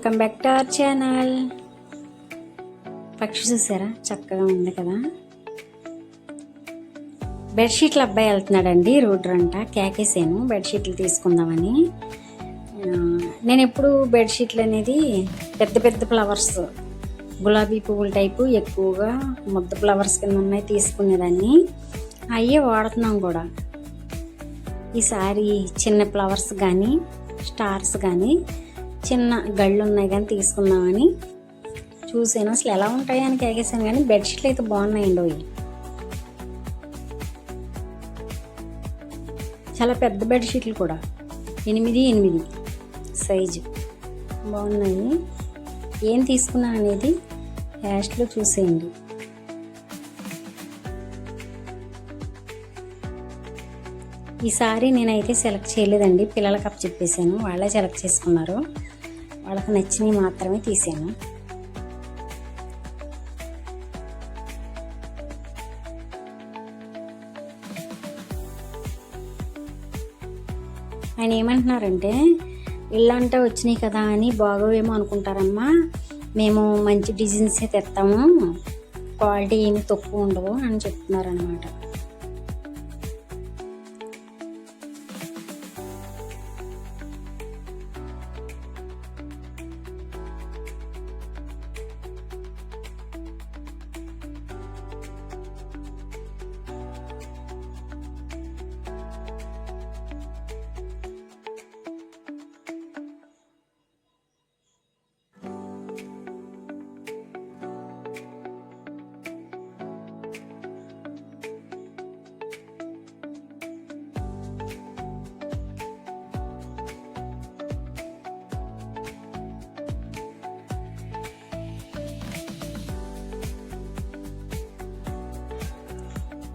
Welcome back to our channel. పక్షి చూసారా? చక్కగా ఉంది కదా? బెడ్షీట్ల అబ్బాయి వెళ్తున్నాడండి రోడ్ రంట. కేకేసాను బెడ్షీట్లు తీసుకుందామని. నేను ఎప్పుడు బెడ్షీట్లు అనేది పెద్ద పెద్ద ఫ్లవర్స్ గులాబీ పువ్వుల టైపు ఎక్కువగా ముద్ద ఫ్లవర్స్ కింద ఉన్నాయి తీసుకునేదాన్ని. అయ్యే వాడుతున్నాం కూడా. ఈసారి చిన్న ఫ్లవర్స్ కానీ స్టార్స్ కానీ చిన్న గళ్ళు ఉన్నాయి కానీ తీసుకుందామని చూసాను. అసలు ఎలా ఉంటాయి అని కేకేసాను కానీ బెడ్షీట్లు అయితే బాగున్నాయండి అవి. చాలా పెద్ద బెడ్షీట్లు కూడా. ఎనిమిది ఎనిమిది సైజు బాగున్నాయి. ఏం తీసుకున్నా అనేది యాస్ట్లో చూసేయండి. ఈసారి నేనైతే సెలెక్ట్ చేయలేదండి. పిల్లలకి అప్ చెప్పేశాను వాళ్ళే సెలెక్ట్ చేసుకున్నారు. వాళ్ళకి నచ్చినవి మాత్రమే తీసాను. ఆయన ఏమంటున్నారంటే ఇల్లంటే వచ్చినాయి కదా అని బాగోవేమో అనుకుంటారమ్మా. మేము మంచి డిజైన్సే తెస్తాము. క్వాలిటీ ఏమి తక్కువ ఉండవు అని చెప్తున్నారనమాట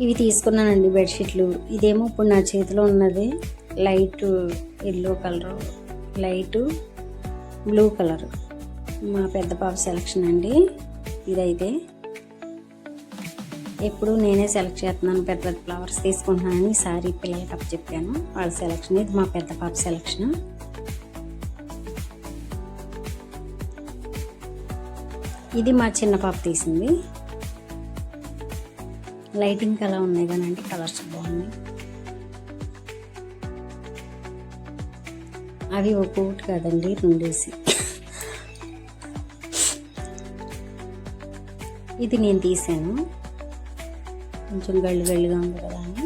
ఇవి తీసుకున్నానండి బెడ్షీట్లు. ఇదేమో ఇప్పుడు నా చేతిలో ఉన్నది. Light yellow colour. Light blue colour. మా పెద్ద పాప సెలక్షన్ అండి. ఇదైతే. ఎప్పుడు నేనే సెలెక్ట్ చేస్తున్నాను. పెద్ద పెద్ద ఫ్లవర్స్ తీసుకుంటున్నానని ఈసారి పిల్లలకి అప్పు చెప్పాను వాళ్ళ సెలక్షన్ ఇది మా పెద్ద పాప సెలక్షన్. ఇది మా చిన్న పాప తీసింది. లైటింగ్ అలా ఉన్నాయి కానండి కలర్స్ బాగున్నాయి. అవి ఒక్కొక్కటి కాదండి రెండేసి. ఇది నేను తీసాను. కొంచెం గళ్ళు గళ్ళుగా ఉంది కదా అని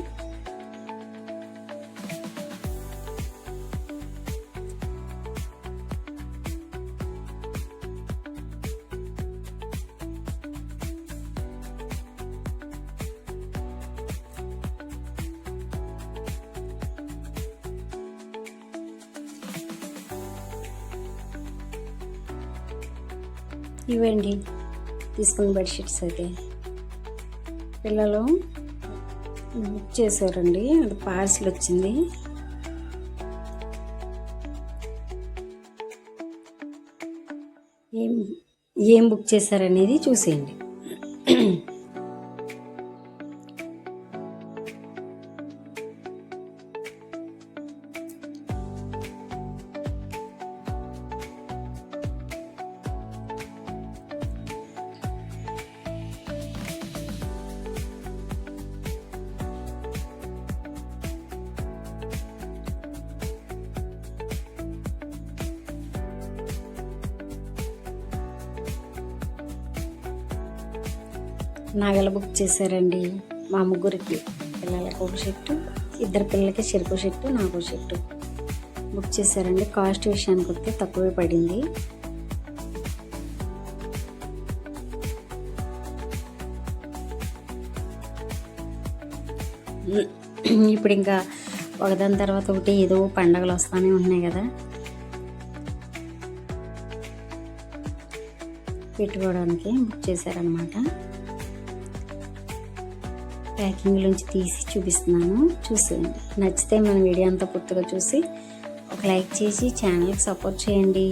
ఇవ్వండి. తీసుకున్న బెడ్షీట్స్ అయితే. పిల్లలు బుక్ చేశారండి. అది పార్సిల్ వచ్చింది. ఏం ఏం బుక్ చేశారనేది చూసేయండి. నాగల బుక్ చేశారండి మా ముగ్గురికి. పిల్లలకి ఒక షర్టు ఇద్దరు పిల్లలకి చెరుకు షర్టు నాకు షర్టు. బుక్ చేశారండి. కాస్ట్ విషయానికి వస్తే తక్కువే పడింది. ఇప్పుడు ఇంకా ఒకదాని తర్వాత ఒకటి ఏదో పండగలు వస్తూనే ఉన్నాయి కదా. పెట్టుకోవడానికి బుక్ చేశారనమాట ప్యాకింగ్ నుంచి తీసి చూపిస్తున్నాను. చూసేయండి. నచ్చితే మన వీడియో అంతా పూర్తిగా చూసి ఒక లైక్ చేసి ఛానల్కి సపోర్ట్ చేయండి.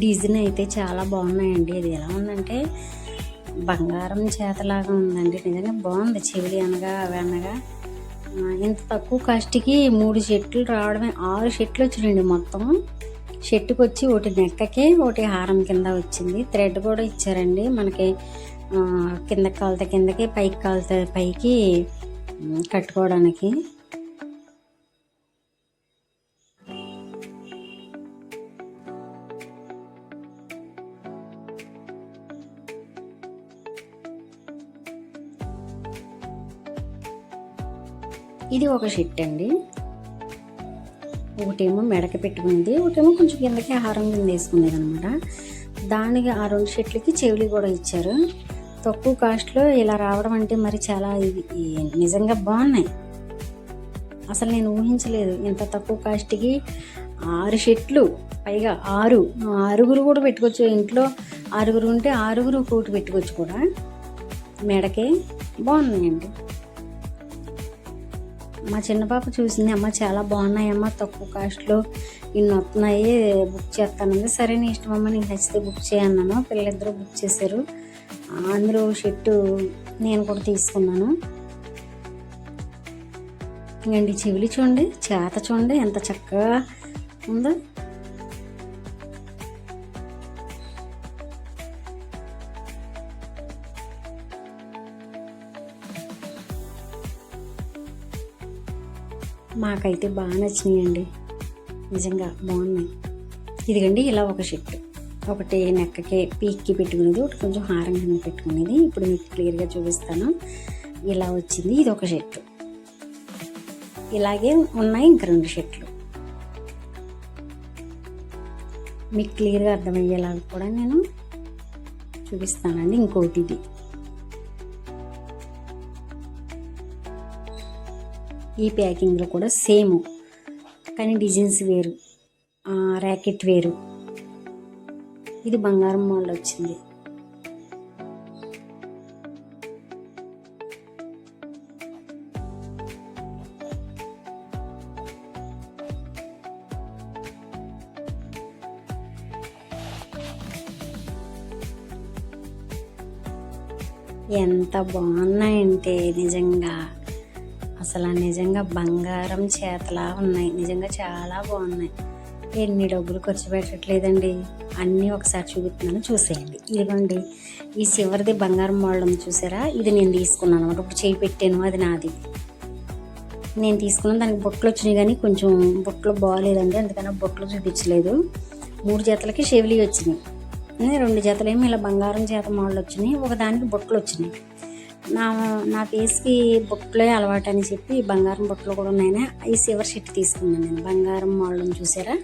డిజైన్ అయితే చాలా బాగున్నాయండి. ఇది ఎలా ఉందంటే బంగారం చేతలాగా ఉందండి. నిజంగా బాగుంది. చెవిలి అనగా అవి అనగా. ఇంత తక్కువ కాస్ట్కి మూడు చెట్లు రావడమే ఆరు చెట్లు వచ్చినాయండి మొత్తం. షర్టుకి వచ్చి ఒకటి నెక్కకి ఒకటి హారం కింద వచ్చింది. థ్రెడ్ కూడా ఇచ్చారండి. మనకి ఆ, కాలుత కిందకి పైకి కాలుత పైకి కట్టుకోవడానికి. ఇది ఒక షిట్ అండి. ఒకటేమో మెడకి పెట్టుకుంది ఒకటేమో కొంచెం కిందకి హారం కింద వేసుకునేది అనమాట దానికి ఆ రెండు షర్ట్లకి చెవులు కూడా ఇచ్చారు. తక్కువ కాస్ట్లో ఇలా రావడం అంటే మరి చాలా ఇది నిజంగా బాగున్నాయి. అసలు నేను ఊహించలేదు ఇంత తక్కువ కాస్ట్కి ఆరు షర్ట్లు పైగా ఆరు ఆరుగురు కూడా పెట్టుకోవచ్చు ఇంట్లో. ఆరుగురు ఉంటే ఆరుగురు కోటి పెట్టుకోవచ్చు కూడా. మెడకే బాగున్నాయండి. మా చిన్న పాప చూసింది అమ్మ చాలా బాగున్నాయమ్మ తక్కువ కాస్ట్లో ఇన్ని వస్తున్నాయి బుక్ చేస్తానంది. సరే నీ ఇష్టం అమ్మ నీకు నచ్చితే బుక్ చేయన్నాను పిల్లలిద్దరూ బుక్ చేశారు. అందులో షర్టు నేను కూడా తీసుకున్నాను. ఇంకండి చెవిలి చూడండి చేత చూడండి ఎంత చక్కగా ఉందో. మాకైతే బాగా నచ్చినాయండి. నిజంగా బాగున్నాయి. ఇదిగండి ఇలా ఒక షర్ట్. ఒకటి నెక్కకి పీక్కి పెట్టుకునేది ఒకటి కొంచెం హారం కింద పెట్టుకునేది. ఇప్పుడు మీకు క్లియర్గా చూపిస్తాను. ఇలా వచ్చింది ఇది ఒక షర్టు. ఇలాగే ఉన్నాయి ఇంక రెండు షర్ట్లు. మీకు క్లియర్గా అర్థమయ్యేలాగా కూడా నేను చూపిస్తానండి ఇంకోటి ఇది ఈ ప్యాకింగ్లో కూడా సేమ్. కానీ డిజైన్స్ వేరు. ర్యాకెట్ వేరు. ఇది బంగారం మాల్ వచ్చింది. ఎంత బాగున్నాయంటే నిజంగా. అసలు నిజంగా బంగారం చేతలా ఉన్నాయి. నిజంగా చాలా బాగున్నాయి. ఎన్ని డబ్బులు ఖర్చు పెట్టట్లేదండి. అన్నీ ఒకసారి చూపిస్తున్నాను. చూసేయండి. ఇదిగోండి. ఈ చివరిది బంగారం మోడల్ చూసారా? ఇది నేను తీసుకున్నాను అనమాట. ఇప్పుడు చేయి పెట్టాను. అది నాది. నేను తీసుకున్నాను. దానికి బొట్లు వచ్చినాయి కానీ కొంచెం బొట్లు బాగాలేదండి. అందుకని బొట్లు చూపించలేదు. మూడు జతలకి షెవిలి వచ్చినాయి. రెండు జతలేమో ఇలా బంగారం చేత మోడల్ వచ్చినాయి. ఒక దానికి బొట్లు వచ్చినాయి. నా నా ఫేస్కి బొట్లే అలవాటు అని చెప్పి బంగారం బొట్లు కూడా ఉన్నాయని ఈ సివర్ షీట్ తీసుకున్నాను నేను. బంగారం మోడల్ చూసారా?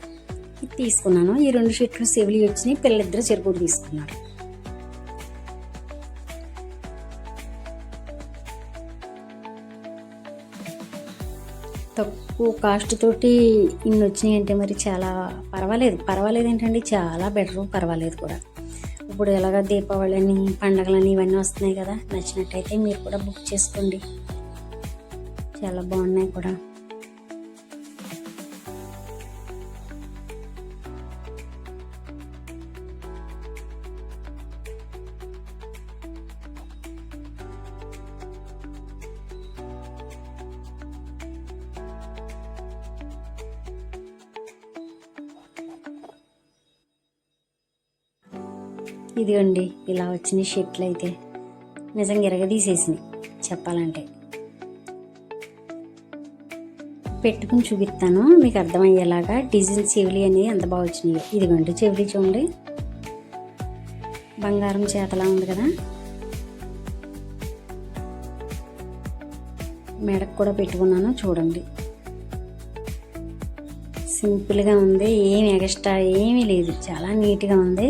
ఇది తీసుకున్నాను. ఈ రెండు షీట్లు సెవిలి వచ్చినాయి. పిల్లలిద్దరు చెరుకు తీసుకున్నారు. తక్కువ కాస్ట్ తోటి ఇన్ని వచ్చినాయి అంటే మరి చాలా పర్వాలేదు. పర్వాలేదు ఏంటంటే చాలా బెటర్ పర్వాలేదు కూడా. ఇప్పుడు ఎలాగ దీపావళి అని పండగలని ఇవన్నీ వస్తున్నాయి కదా. నచ్చినట్టయితే మీరు కూడా బుక్ చేసుకోండి. చాలా బాగున్నాయి కూడా. ఇదిగోండి ఇలా వచ్చినాయి షర్ట్లు అయితే నిజంగా ఎరగదీసేసినాయి చెప్పాలంటే. పెట్టుకుని చూపిస్తాను మీకు అర్థమయ్యేలాగా డిజైన్ చెవిలి అనేది ఎంత బాగా వచ్చినాయో. ఇదిగోండి చెవిలి చూడండి. బంగారం చేతలా ఉంది కదా. మెడకు కూడా పెట్టుకున్నాను చూడండి. సింపుల్గా ఉంది ఏమి ఎక్స్ట్రా ఏమీ లేదు చాలా నీట్గా ఉంది.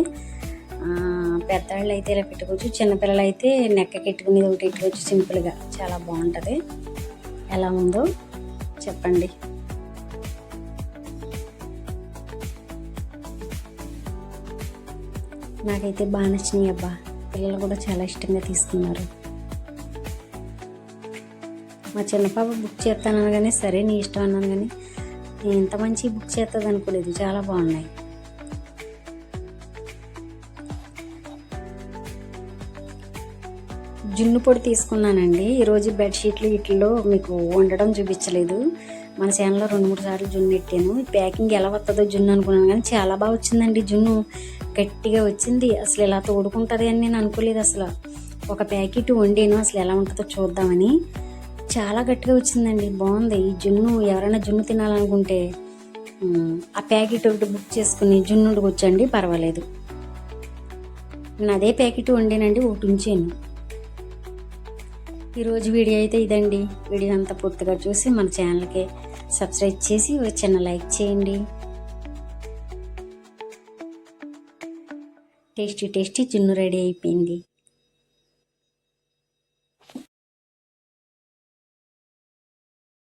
పెద్దవాళ్ళు అయితే ఇలా పెట్టుకోవచ్చు చిన్నపిల్లలు అయితే నెక్క కెట్టుకునేది ఒకటి పెట్టుకోవచ్చు సింపుల్గా. చాలా బాగుంటుంది. ఎలా ఉందో చెప్పండి. నాకైతే బాగా నచ్చినాయి అబ్బా. పిల్లలు కూడా చాలా ఇష్టంగా తీసుకున్నారు. మా చిన్న పాప బుక్ చేస్తాను అనగానే సరే నీ ఇష్టం అన్నాను కానీ నేను ఇంత మంచి బుక్ చేస్తుంది అనుకోలేదు చాలా బాగున్నాయి. జున్ను పొడి తీసుకున్నానండి. ఈరోజు బెడ్షీట్లు వీటిల్లో మీకు వండడం చూపించలేదు. మన ఛానల్లో రెండు మూడు సార్లు జున్ను పెట్టాను ఈ ప్యాకింగ్ ఎలా వస్తుందో జున్ను అనుకున్నాను కానీ చాలా బాగా వచ్చిందండి జున్ను. గట్టిగా వచ్చింది. అసలు ఇలా తోడుకుంటుంది అని నేను అనుకోలేదు అసలు. ఒక ప్యాకెట్ వండాను. అసలు ఎలా ఉంటుందో చూద్దామని. చాలా గట్టిగా వచ్చిందండి. బాగుంది. ఈ జున్ను ఎవరైనా జున్ను తినాలనుకుంటే ఆ ప్యాకెట్ ఒకటి బుక్ చేసుకుని జున్నుండికి వచ్చండి పర్వాలేదు. నేను అదే ప్యాకెట్ వండానండి ఒకటి ఉంచాను. ఈరోజు వీడియో అయితే ఇదండి. వీడియో అంతా పూర్తిగా చూసి మన ఛానల్కి సబ్స్క్రైబ్ చేసి ఒక చిన్న లైక్ చేయండి. టేస్టీ టేస్టీ జున్ను రెడీ అయిపోయింది.